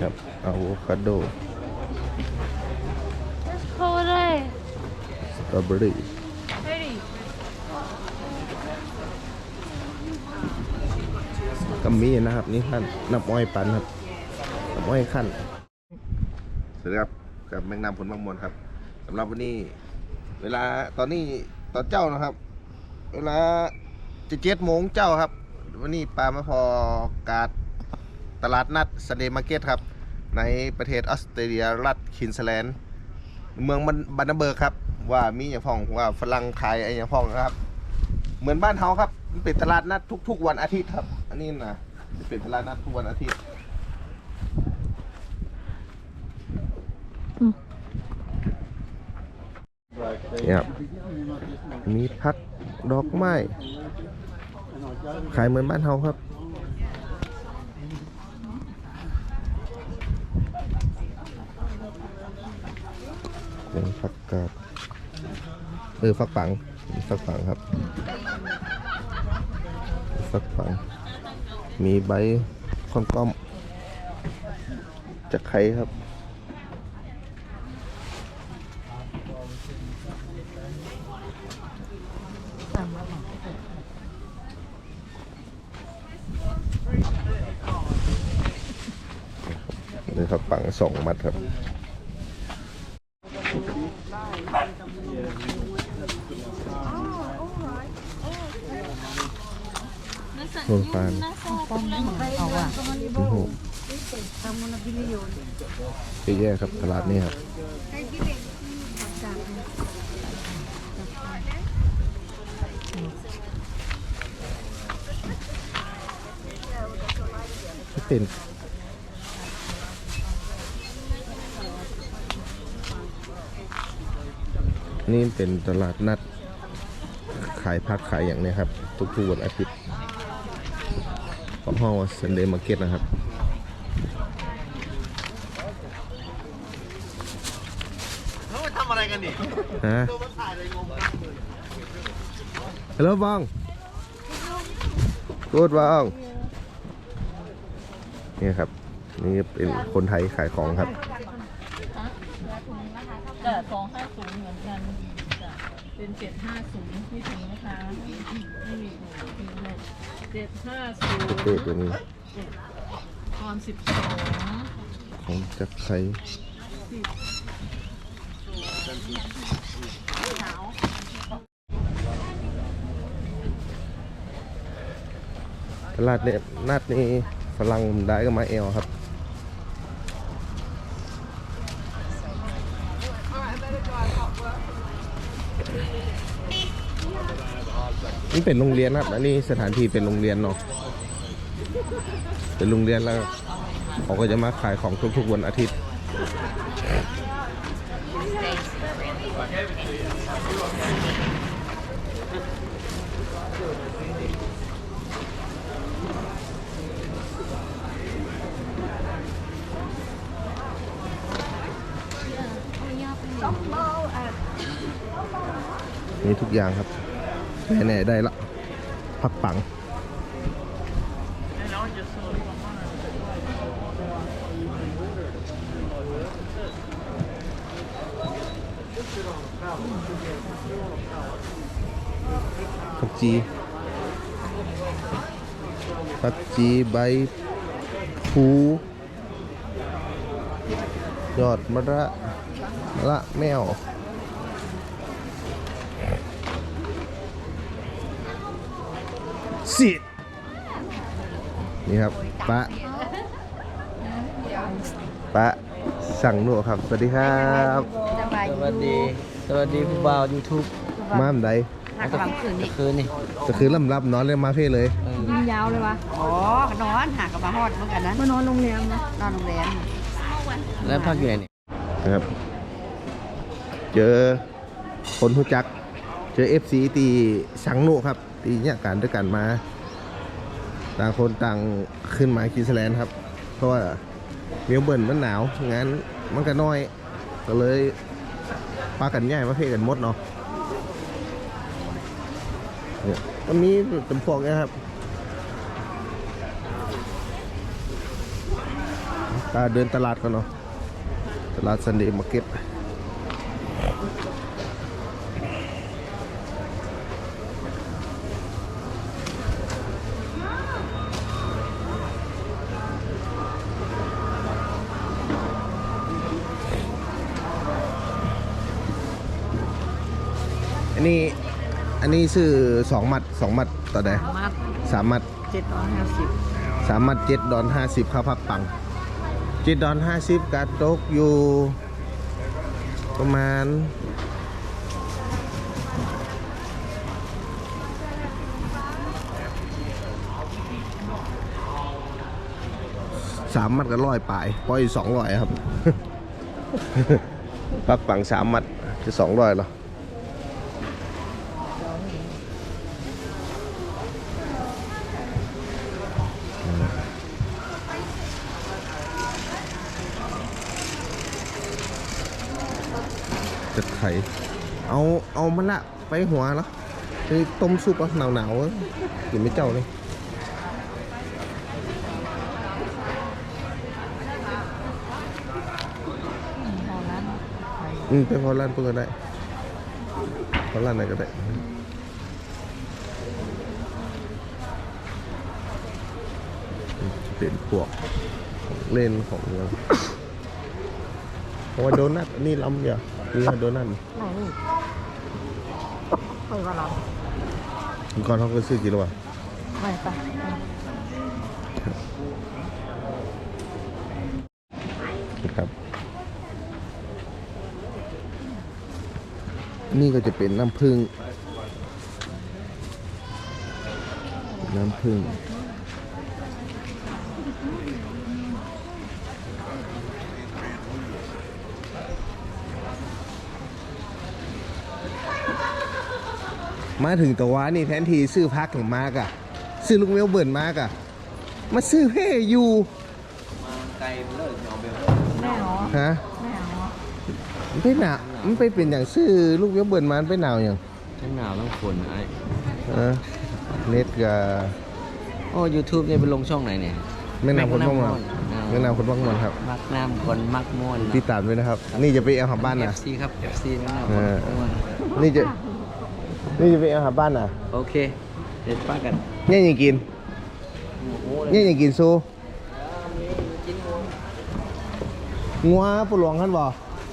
ครับอะโวคาโด Let's call it สตรอเบอรี่ Ready ก็มีนะครับ นี่ท่านน้ำอ้อยปันครับน้ำอ้อยขั้นสวัสดีครับกับแมงนำผลบางมวลครับสำหรับวันนี้ เวลาตอนนี้ตอนเจ้านะครับ เวลาจะเจ็ดโมงเจ้าครับ วันนี้ปลามาพอกาด ตลาดนัดซันเดย์มาร์เก็ตครับ ในประเทศออสเตรเลียรัฐคินสแลนด์เมืองบันบันนาเบิร์กครับ ว่ามีอย่างพ่องว่าฝรั่งขายไอ้อย่างพ่องนะครับ เหมือนบ้านเฮาครับมันเป็นตลาดนัดทุก ๆ วันอาทิตย์ครับ อันนี้นะเป็นตลาดนัดทุกวันอาทิตย์เนี่ยครับมีพักดอกไม้ ขายเหมือนบ้านเฮาครับ เป็นฟักกาดเออฟักปังฟักปังครับ ฟักปัง มีใบค่อมก้อมจะไข่ครับนี่ฟักปังสองมัดครับ โรงพยาบาลเอาว่ะโอ้โหเยอะแยะครับตลาดนี้ครับเป็นนี่เป็นตลาดนัด ขายผักขายอย่างนี้ครับ ทุกๆวันอาทิตย์ ของห้องว่า Sunday Market นะครับเขามาทำอะไรกันนี่ฮะตัวมันถ่ายอะไรงงฮัลโหลบองกูดบองนี่ครับ นี่เป็นคนไทยขายของครับจะสองห้าศูนย์เหมือนกันจะ เป็นเจ็ดห้าศูนย์ไม่ถึงนะคะไม่มีเจ็ดห้าศูนย์เต้ตัวนี้ตอนสิบสองของจักรไครตลาดเนี่ยนัดนี่ฝรั่งได้ก็มาเอลครับ นี่เป็นโรงเรียนครับ อันนี้สถานที่เป็นโรงเรียนเนาะ เป็นโรงเรียนแล้วเขาก็จะมาขายของทุกๆวันอาทิตย์ มีทุกอย่างครับ แน่ๆได้ละพักปังผักจีผักจีใบผูยอดมะระมะระแมว สินี่ครับปะปะสั่งหนูครับ สวัสดีครับสวัสดี สวัสดีผู้บ่าวยูทูบมามใดหักกำลังคืนนี่คืนนี่จะคือลำรับนอนเลยมาเพ่เลยยิงยาวเลยวะอ๋อนอนหากกับมาฮอดเหมือนกันนะมานอนโรงแรมนะนอนโรงแรมแล้วพักอยู่ไหนนี่นะครับ เจอคนรู้จัก เจอ FC ตีสังนุครับตีเนี่ยการด้วยกันมา ต่างคนต่างขึ้นมาคิสแลนด์ครับ เพราะว่าเมลเบิร์นมันหนาวงั้นมันก็น้อย ก็เลยปากันง่ายมาเพ่กันมดเนาะเนี่ยมันมีจำพวกนะครับ ตาเดินตลาดกันเนาะตลาดซันเดย์มาร์เก็ต นนี้อันนี้ซื้อสองมัดสองมัดต่อใดมัดสามมัดเจ็ดร้อยห้าสิบสามมัดเจ็ดดอนห้าสิบข้าวผักปังเจ็ดดอนห้าสิบกาตกอยู่ ประมาณสามมัดก็ร้อยปลายปล่อยสองร้อยครับปักปังสามมัดจะสองร้อยเหรอ ไข่ เอาเอามันละไปหัวแล้วไปต้มซุปอะหนาวหนาวกินไม่เจ้าเลยอืมไปพอร้านเพื่นก็ได้พอร้านไหนก็ได้เป็นพวกเล่นของเราเพราะว่าโดนัทนนี่ล้ำอย่า นี่โดนัทไหนนี่เปิดว่าเราก่อนเขาก็ซื้อกี่ตัวไปไปครับนี่ก็จะเป็นน้ำผึ้งน้ำผึ้ง มาถึงตัววานี่แทนทีซื้อพักถึงมากอะซื้อลูกเมลเบิร์นมากอะมาซื้อเพ่อยู่ไกลเลิกยอมเบลแม่เหรอฮะแม่เหรอมันไปหนาวมันไปเป็นอย่างซื้อลูกเมลเบิร์นมามันไปหนาวอย่างทั้งหนาวทั้งฝนไอ้เออเน็ตกับโอ้ยูทูบเนี่ยเป็นลงช่องไหนเนี่ยแม่นำคนบ้างมันแม่แม่นำนำคนบ้างมันครับ มักน้ำคนมักม่วนติดตามด้วยนะครับ นี่จะไปเอาหาบ้านเอนะฟซีครับเอฟซีแม่นำเอคนอม่วนนี่จะ นี่จะไปเอาหาบ้านน่ะโอเค เด็ดป้ากันเนี่ยยังกินเนี่ยยังกินซูงัวปลวงขันบ่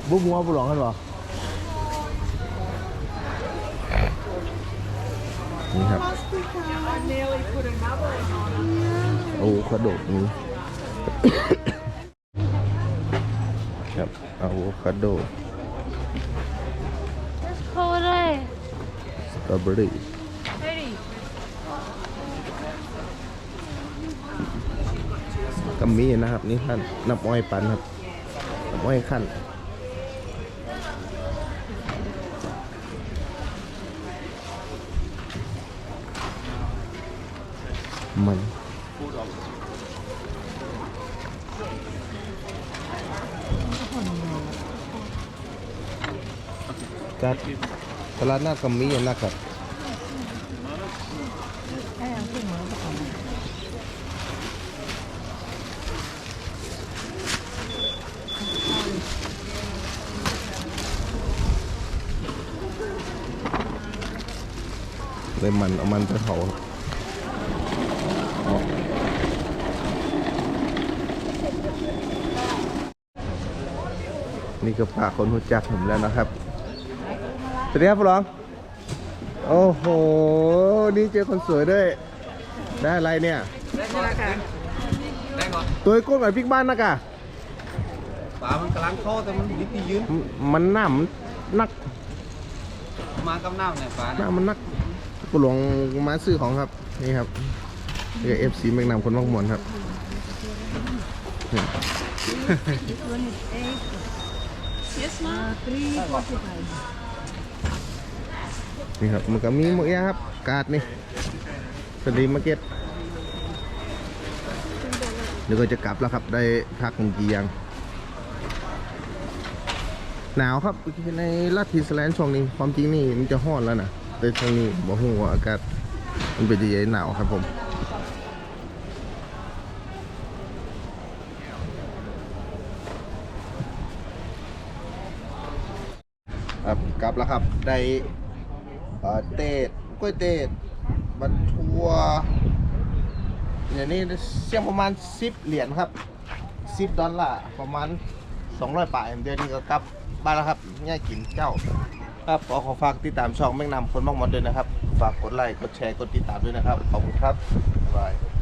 บุกงัวปลวงขันบ่นี่ครับโอ้ขดกนี้ครับอะโวคาโด สตรอเบอรี่ก็มีนะครับ นี่ท่านน้ำอ้อยปันครับน้ำอ้อยขั้นมันจัด ตลาดนัดก็มีนะครับเลยมันเอามันไปเผาครับนี่ก็พากคนรู้จักผมแล้วนะครับ วัสดีครับผู้รอง โอ้โห นี่เจอคนสวยด้วย ได้อะไรเนี่ย ได้ก่อนตัวไอ้ก้นกับพริกบ้านนะกะฝามันกำลังเข้าแต่มันดิบดียืนมมันหน้ามันนัก มากำน้ำเนี่ยฝาหน้ามันนักผู้หลวงมาซื้อของครับ นี่ครับนี่เอฟซีแมงนำคนมักมวนครับ นี่ครับมันก็มีหมดยะครับ กาดนี่สลีมาเก็ตเดี๋ยวก็จะกลับแล้วครับได้พักเมกี้ยัง หนาวครับในลาทธิสแลนช่วงนี้ความจริงนี่มันจะห้อนแล้วนะแต่ช่วงนี้บอกหัวอากาศมันเป็นยังหนาวครับผมครับกลับแล้วครับได้ เตดกล้วยเตดบัตทัวอย่างนี้เสียงประมาณ10เหรียญครับ10ดอลลาร์ประมาณ200ป่าทเดือนนี้ก็กลับบ้านแล้วครับง่ายกินเจ้าครับขอขอฝากติดตามช่องแม่งนำคนมากมอนด้วยนะครับ ฝากกดไลค์กดแชร์กดติดตามด้วยนะครับ ขอบคุณครับบ๊ายบาย